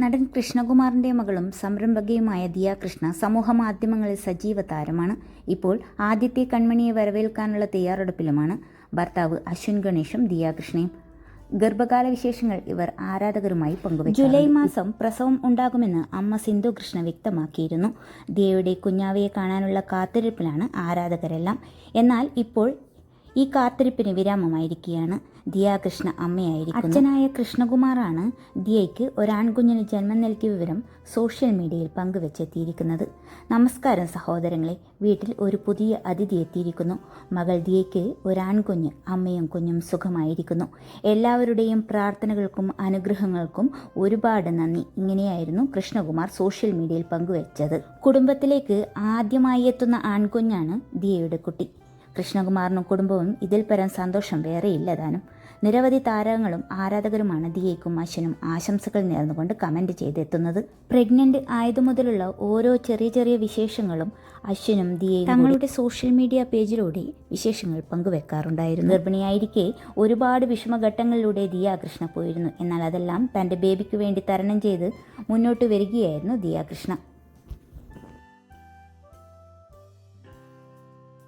നടൻ കൃഷ്ണകുമാറിന്റെ മകളും സംരംഭകയുമായ ദിയ കൃഷ്ണ സമൂഹ മാധ്യമങ്ങളിൽ സജീവ താരമാണ്. ഇപ്പോൾ ആദ്യത്തെ കൺമണിയെ വരവേൽക്കാനുള്ള തയ്യാറെടുപ്പിലുമാണ് ഭർത്താവ് അശ്വിൻ ഗണേഷും ദിയ കൃഷ്ണയും. ഗർഭകാല വിശേഷങ്ങൾ ഇവർ ആരാധകരുമായി പങ്കുവച്ചു ജൂലൈ മാസം പ്രസവം ഉണ്ടാകുമെന്ന് അമ്മ സിന്ധു കൃഷ്ണ വ്യക്തമാക്കിയിരുന്നു. ദിയയുടെ കുഞ്ഞാവയെ കാണാനുള്ള കാത്തിരിപ്പിലാണ് ആരാധകരെല്ലാം. എന്നാൽ ഇപ്പോൾ ഈ കാത്തിരിപ്പിന് വിരാമമായിരിക്കുകയാണ് ദിയ കൃഷ്ണ അമ്മയായിരിക്കും അച്ഛനായ കൃഷ്ണകുമാറാണ് ദിയയ്ക്ക് ഒരാൺകുഞ്ഞിന് ജന്മം നൽകിയ വിവരം സോഷ്യൽ മീഡിയയിൽ പങ്കുവെച്ചെത്തിയിരിക്കുന്നത്. നമസ്കാരം സഹോദരങ്ങളെ വീട്ടിൽ ഒരു പുതിയ അതിഥി എത്തിയിരിക്കുന്നു. മകൾ ദിയയ്ക്ക് ഒരാൺകുഞ്ഞ് അമ്മയും കുഞ്ഞും സുഖമായിരിക്കുന്നു. എല്ലാവരുടെയും പ്രാർത്ഥനകൾക്കും അനുഗ്രഹങ്ങൾക്കും ഒരുപാട് നന്ദി. ഇങ്ങനെയായിരുന്നു കൃഷ്ണകുമാർ സോഷ്യൽ മീഡിയയിൽ പങ്കുവെച്ചത്. കുടുംബത്തിലേക്ക് ആദ്യമായി എത്തുന്ന ആൺകുഞ്ഞാണ് ദിയയുടെ കുട്ടി. കൃഷ്ണകുമാറിനും കുടുംബവും ഇതിൽ പരം സന്തോഷം വേറെയില്ലതാനും നിരവധി താരങ്ങളും ആരാധകരുമാണ് ദിയയ്ക്കും അശ്വനും ആശംസകൾ നേർന്നുകൊണ്ട് കമന്റ് ചെയ്തെത്തുന്നത്. പ്രഗ്നന്റ് ആയതു മുതലുള്ള ഓരോ ചെറിയ ചെറിയ വിശേഷങ്ങളും അശ്വനും ദിയയും തങ്ങളുടെ സോഷ്യൽ മീഡിയ പേജിലൂടെ വിശേഷങ്ങൾ പങ്കുവെക്കാറുണ്ടായിരുന്നു. ഗർഭിണിയായിരിക്കെ ഒരുപാട് വിഷമഘട്ടങ്ങളിലൂടെ ദിയ കൃഷ്ണ പോയിരുന്നു. എന്നാൽ അതെല്ലാം തന്റെ ബേബിക്ക് വേണ്ടി തരണം ചെയ്ത് മുന്നോട്ട് വരികയായിരുന്നു ദിയ കൃഷ്ണ.